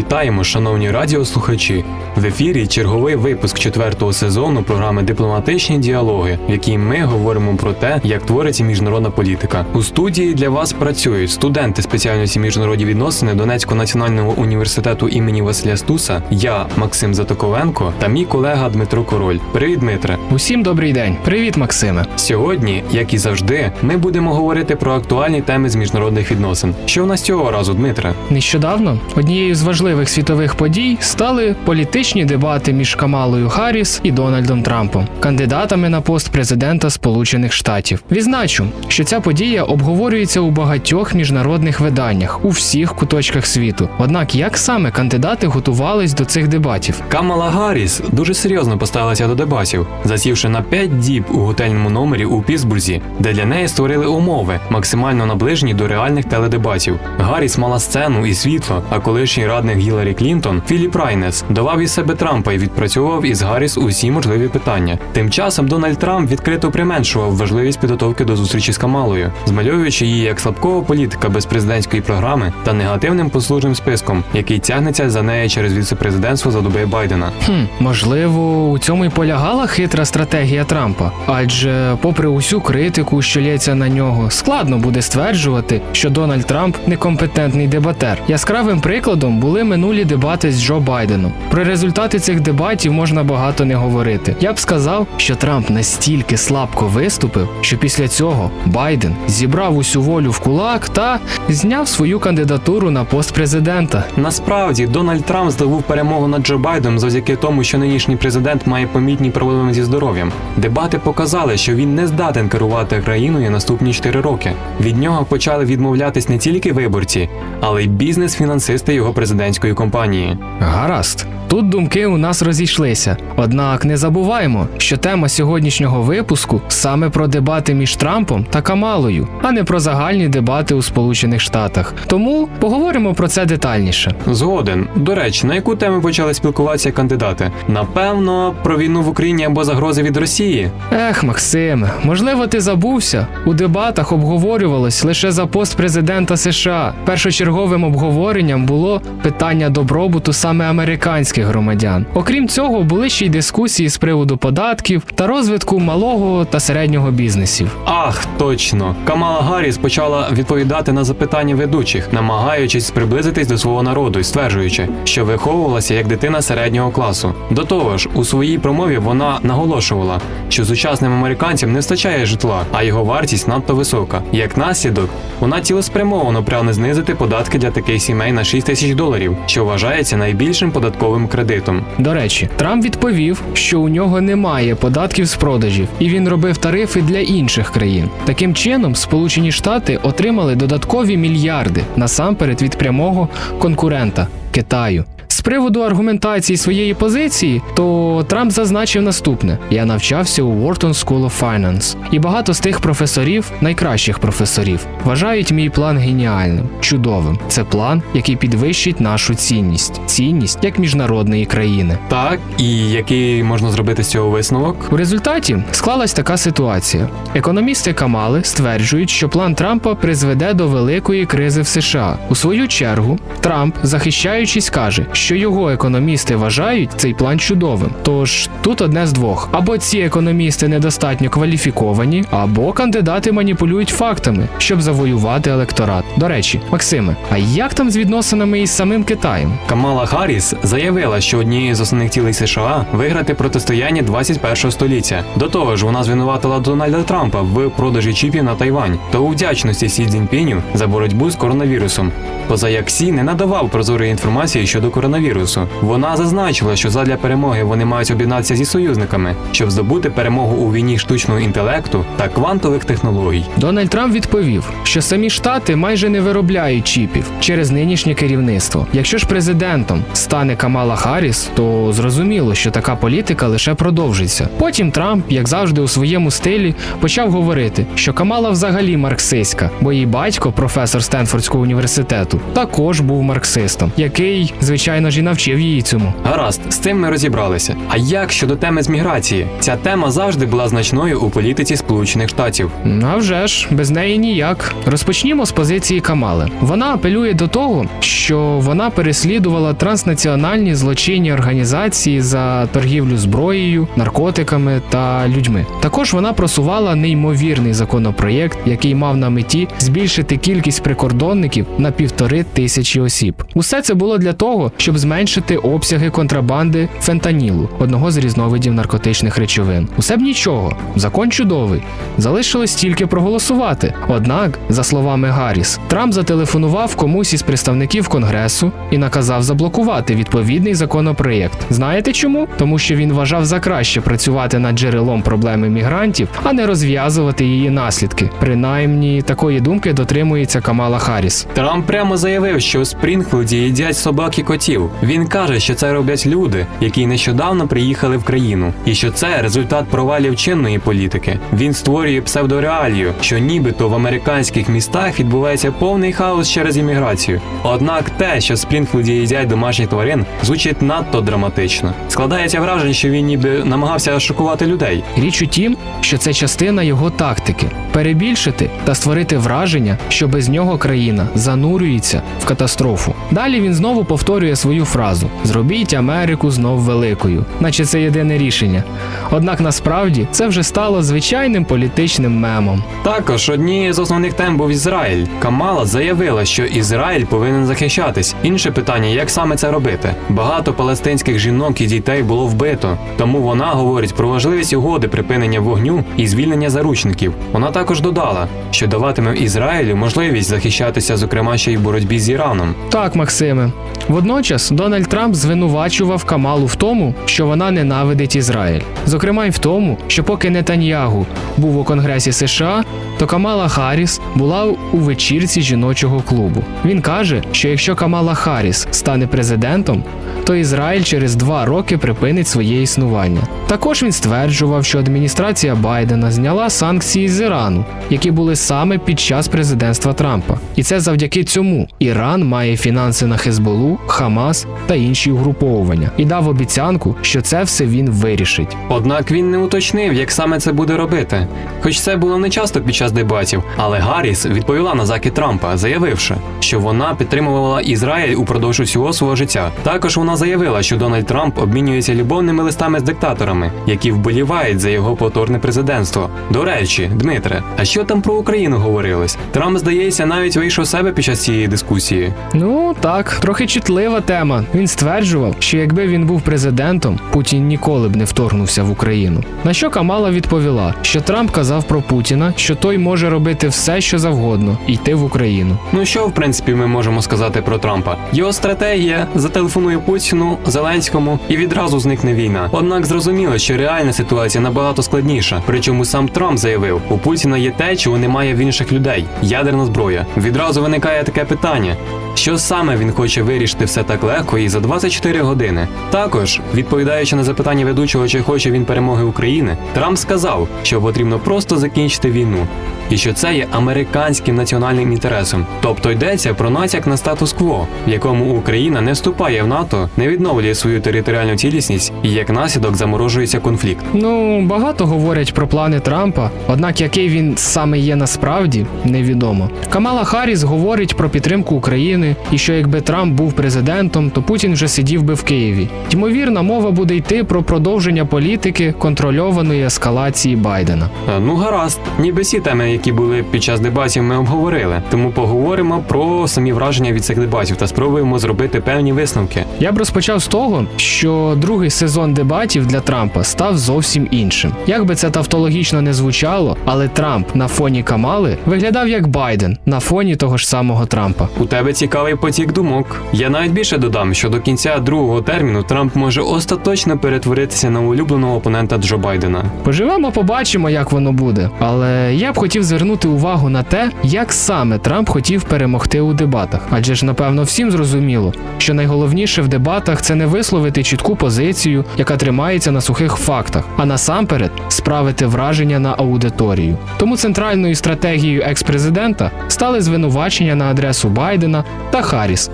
Вітаємо, шановні радіослухачі! В ефірі черговий випуск четвертого сезону програми Дипломатичні діалоги, в якій ми говоримо про те, як твориться міжнародна політика. У студії для вас працюють студенти спеціальності міжнародні відносини Донецького національного університету імені Василя Стуса, я Максим Затоковенко та мій колега Дмитро Король. Привіт, Дмитре! Усім добрий день. Привіт, Максиме. Сьогодні, як і завжди, ми будемо говорити про актуальні теми з міжнародних відносин. Що у нас цього разу, Дмитре? Нещодавно однією з важливих світових подій стали політичні дебати між Камалою Харріс і Дональдом Трампом, кандидатами на пост президента Сполучених Штатів. Відзначу, що ця подія обговорюється у багатьох міжнародних виданнях у всіх куточках світу. Однак, як саме кандидати готувались до цих дебатів? Камала Гарріс дуже серйозно поставилася до дебатів, засівши на 5 діб у готельному номері у Пісбурзі, де для неї створили умови, максимально наближені до реальних теледебатів. Гарріс мала сцену і світло, а колишній радник Гіларі Клінтон Філіп Райнес давав із себе Трампа і відпрацьовував із Гарріс усі можливі питання. Тим часом Дональд Трамп відкрито применшував важливість підготовки до зустрічі з Камалою, змальовуючи її як слабкого політика без президентської програми та негативним послужним списком, який тягнеться за нею через віцепрезидентство за доби Байдена. Хм, можливо, у цьому й полягала хитра стратегія Трампа. Адже, попри усю критику, що лється на нього, складно буде стверджувати, що Дональд Трамп некомпетентний дебатер. Яскравим прикладом були минулі дебати з Джо Байденом. Про результати цих дебатів можна багато не говорити. Я б сказав, що Трамп настільки слабко виступив, що після цього Байден зібрав усю волю в кулак та зняв свою кандидатуру на пост президента. Насправді Дональд Трамп здобув перемогу над Джо Байденом завдяки тому, що нинішній президент має помітні проблеми зі здоров'ям. Дебати показали, що він не здатен керувати країною наступні 4 роки. Від нього почали відмовлятись не тільки виборці, але й бізнес-фінансисти його президентської компанії. Гаразд. Тут думки у нас розійшлися. Однак не забуваємо, що тема сьогоднішнього випуску саме про дебати між Трампом та Камалою, а не про загальні дебати у Сполучених Штатах. Тому поговоримо про це детальніше. Згоден. До речі, на яку тему почали спілкуватися кандидати? Напевно, про війну в Україні або загрози від Росії. Ех, Максиме, можливо, ти забувся. У дебатах обговорювалось лише за пост президента США. Першочерговим обговоренням було питання добробуту саме американських громадян. Окрім цього, були ще й дискусії з приводу податків та розвитку малого та середнього бізнесів. Ах, точно. Камала Гарріс почала відповідати на запитання ведучих, намагаючись приблизитись до свого народу і стверджуючи, що виховувалася як дитина середнього класу. До того ж, у своїй промові вона наголошувала, що сучасним американцям не вистачає житла, а його вартість надто висока. Як наслідок, вона цілеспрямовано прагне знизити податки для таких сімей на 6 тисяч доларів, що вважається найбільшим податковим кредитом. До речі, Трамп відповів, що у нього немає податків з продажів, і він робив тарифи для інших країн. Таким чином, Сполучені Штати отримали додаткові мільярди насамперед від прямого конкурента Китаю. З приводу аргументації своєї позиції, то Трамп зазначив наступне: я навчався у Wharton School of Finance, і багато з тих професорів, найкращих професорів, вважають мій план геніальним, чудовим. Це план, який підвищить нашу цінність, цінність як міжнародної країни. Так, і який можна зробити з цього висновок? У результаті склалась така ситуація. Економісти Камали стверджують, що план Трампа призведе до великої кризи в США. У свою чергу, Трамп, захищаючись, каже, що його економісти вважають цей план чудовим. Тож тут одне з двох: або ці економісти недостатньо кваліфіковані, або кандидати маніпулюють фактами, щоб завоювати електорат. До речі, Максиме, а як там з відносинами із самим Китаєм? Камала Харріс заявила, що однією з основних цілей США виграти протистояння 21 століття. До того ж, вона звинуватила Дональда Трампа в продажі чіпів на Тайвань та у вдячності Сі Цзіньпіню за боротьбу з коронавірусом. Поза як Сі не надавав прозорої інформації щодо коронавірусу. Коронавірусу. Вона зазначила, що задля перемоги вони мають об'єднатися зі союзниками, щоб здобути перемогу у війні штучного інтелекту та квантових технологій. Дональд Трамп відповів, що самі штати майже не виробляють чіпів через нинішнє керівництво. Якщо ж президентом стане Камала Харріс, то зрозуміло, що така політика лише продовжиться. Потім Трамп, як завжди, у своєму стилі почав говорити, що Камала взагалі марксистська, бо її батько, професор Стенфордського університету, також був марксистом, який, звичайно ж, і навчив її цьому. Гаразд, з цим ми розібралися. А як щодо теми з міграції? Ця тема завжди була значною у політиці Сполучених Штатів. А вже ж, без неї ніяк. Розпочнімо з позиції Камали. Вона апелює до того, що вона переслідувала транснаціональні злочинні організації за торгівлю зброєю, наркотиками та людьми. Також вона просувала неймовірний законопроєкт, який мав на меті збільшити кількість прикордонників на півтори тисячі осіб. Усе це було для того, щоб зменшити обсяги контрабанди фентанілу, одного з різновидів наркотичних речовин. Усе б нічого, закон чудовий. Залишилось тільки проголосувати. Однак, за словами Гарріс, Трамп зателефонував комусь із представників конгресу і наказав заблокувати відповідний законопроєкт. Знаєте чому? Тому що він вважав за краще працювати над джерелом проблеми мігрантів, а не розв'язувати її наслідки. Принаймні такої думки дотримується Камала Харріс. Трамп прямо заявив, що у Спрінгфілді їдять собак і котів. Він каже, що це роблять люди, які нещодавно приїхали в країну, і що це результат провалів чинної політики. Він створює псевдореалію, що нібито в американських містах відбувається повний хаос через імміграцію. Однак те, що в Спрінгфілді їдять домашніх тварин, звучить надто драматично. Складається враження, що він ніби намагався шокувати людей. Річ у тім, що це частина його тактики перебільшити та створити враження, що без нього країна занурюється в катастрофу. Далі він знову повторює свою фразу: Зробіть Америку знов великою, наче це єдине рішення. Однак насправді це вже стало звичайним політичним мемом. Також однією з основних тем був Ізраїль. Камала заявила, що Ізраїль повинен захищатись. Інше питання, як саме це робити. Багато палестинських жінок і дітей було вбито, тому вона говорить про важливість угоди припинення вогню і звільнення заручників. Вона також додала, що даватиме Ізраїлю можливість захищатися, зокрема ще й в боротьбі з Іраном. Так, Максиме. Водночас Дональд Трамп звинувачував Камалу в тому, що вона ненавидить Ізраїль. Зокрема, й в тому, що поки Нетаньягу був у Конгресі США, то Камала Харріс була у вечірці жіночого клубу. Він каже, що якщо Камала Харріс стане президентом, то Ізраїль через два роки припинить своє існування. Також він стверджував, що адміністрація Байдена зняла санкції з Ірану, які були саме під час президентства Трампа. І це завдяки цьому Іран має фінанси на Хезболу, Хамас та інші угруповування і дав обіцянку, що це все він вирішить. Однак він не уточнив, як саме це буде робити. Хоч це було не часто під час дебатів, але Гарріс відповіла на закид Трампа, заявивши, що вона підтримувала Ізраїль упродовж усього свого життя. Також вона заявила, що Дональд Трамп обмінюється любовними листами з диктаторами, які вболівають за його повторне президентство. До речі, Дмитре, а що там про Україну говорилось? Трамп, здається, навіть вийшов себе під час цієї дискусії. Ну так, трохи чутлива тема. Він стверджував, що якби він був президентом, Путін ніколи б не вторгнувся в Україну. На що Камала відповіла, що Трамп казав про Путіна, що той може робити все, що завгодно, йти в Україну. Ну що, в принципі, ми можемо сказати про Трампа? Його стратегія зателефонує Путіну, Зеленському і відразу зникне війна. Однак зрозуміло, що реальна ситуація набагато складніша. Причому сам Трамп заявив, у Путіна є те, чого немає в інших людей ядерна зброя. Відразу виникає таке питання. Що саме він хоче вирішити все так легко і за 24 години? Також, відповідаючи на запитання ведучого, чи хоче він перемоги України, Трамп сказав, що потрібно просто закінчити війну, і що це є американським національним інтересом. Тобто йдеться про натяк на статус-кво, в якому Україна не вступає в НАТО, не відновлює свою територіальну цілісність і як наслідок заморожується конфлікт. Ну, багато говорять про плани Трампа, однак який він саме є насправді, невідомо. Камала Харріс говорить про підтримку України і що якби Трамп був президентом, то Путін вже сидів би в Києві. Ймовірно, мова буде йти про продовження політики контрольованої ескалації Байдена. Е, Ну гаразд, ніби всі теми, які були під час дебатів, ми обговорили. Тому поговоримо про самі враження від цих дебатів та спробуємо зробити певні висновки. Я б розпочав з того, що другий сезон дебатів для Трампа став зовсім іншим. Як би це тавтологічно не звучало, але Трамп на фоні Камали виглядав як Байден на фоні того ж самого Трампа. У тебе цікавий потік думок. Я навіть більше додам, що до кінця другого терміну Трамп може остаточно перетворитися на улюбленого опонента Джо Байдена. Поживемо, побачимо, як воно буде. Але я б хотів звернути увагу на те, як саме Трамп хотів перемогти у дебатах. Адже ж, напевно, всім зрозуміло, що найголовніше в дебатах це не висловити чітку позицію, яка тримається на сухих фактах, а насамперед справити враження на аудиторію. Тому центральною стратегією екс-президента стали звинувачення на адресу Байдена та Харріс,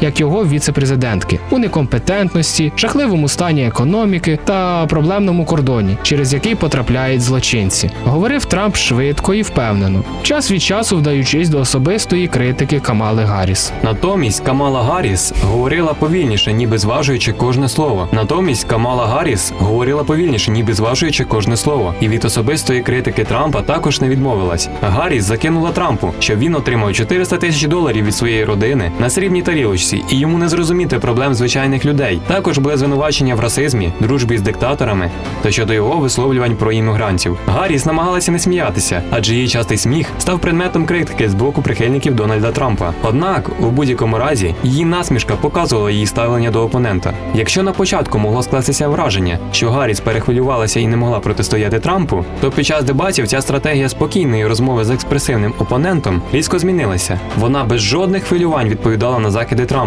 як його віце-президентки, у некомпетентності, жахливому стані економіки та проблемному кордоні, через який потрапляють злочинці. Говорив Трамп швидко і впевнено, час від часу вдаючись до особистої критики Камали Гарріс. Натомість Камала Гарріс говорила повільніше, ніби зважуючи кожне слово. Натомість Камала Гарріс говорила повільніше, ніби зважуючи кожне слово. І від особистої критики Трампа також не відмовилась. Гарріс закинула Трампу, що він отримав 400 тисяч доларів від своєї родини на срібній тарілочці, і йому не зрозуміти проблем звичайних людей. Також були звинувачення в расизмі, дружбі з диктаторами та щодо його висловлювань про іммігрантів. Гарріс намагалася не сміятися, адже її частий сміх став предметом критики з боку прихильників Дональда Трампа. Однак, у будь-якому разі, її насмішка показувала її ставлення до опонента. Якщо на початку могло скластися враження, що Гарріс перехвилювалася і не могла протистояти Трампу, то під час дебатів ця стратегія спокійної розмови з експресивним опонентом різко змінилася. Вона без жодних хвилювань відповідала на закиди Трампа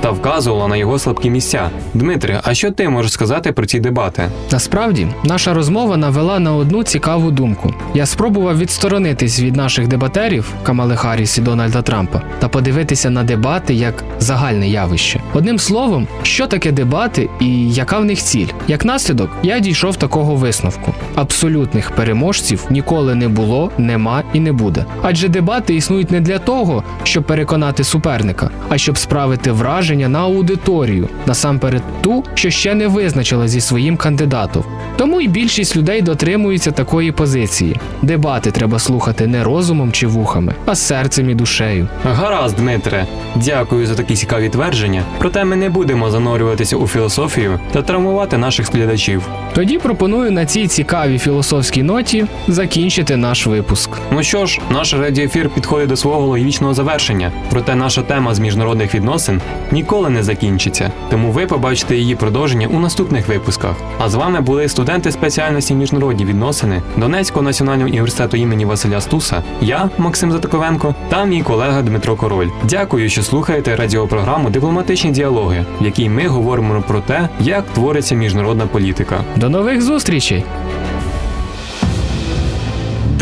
та вказувала на його слабкі місця. Дмитре, а що ти можеш сказати про ці дебати? Насправді, наша розмова навела на одну цікаву думку. Я спробував відсторонитись від наших дебатерів Камали Харріс і Дональда Трампа та подивитися на дебати як загальне явище. Одним словом, що таке дебати і яка в них ціль? Як наслідок, я дійшов такого висновку: абсолютних переможців ніколи не було, нема і не буде. Адже дебати існують не для того, щоб переконати суперника, а щоб справити враження на аудиторію, насамперед ту, що ще не визначила зі своїм кандидатом. Тому й більшість людей дотримуються такої позиції. Дебати треба слухати не розумом чи вухами, а серцем і душею. Гаразд, Дмитре, дякую за такі цікаві твердження. Проте ми не будемо занурюватися у філософію та травмувати наших глядачів. Тоді пропоную на цій цікавій філософській ноті закінчити наш випуск. Ну що ж, наш радіоефір підходить до свого логічного завершення. Проте наша тема з міжнародних відносин ніколи не закінчиться. Тому ви побачите її продовження у наступних випусках. А з вами були студенти спеціальності міжнародні відносини Донецького національного університету імені Василя Стуса, я, Максим Затаковенко, та мій колега Дмитро Король. Дякую, що слухаєте радіопрограму Дипломатичні діалоги, в якій ми говоримо про те, як твориться міжнародна політика. До нових зустрічей!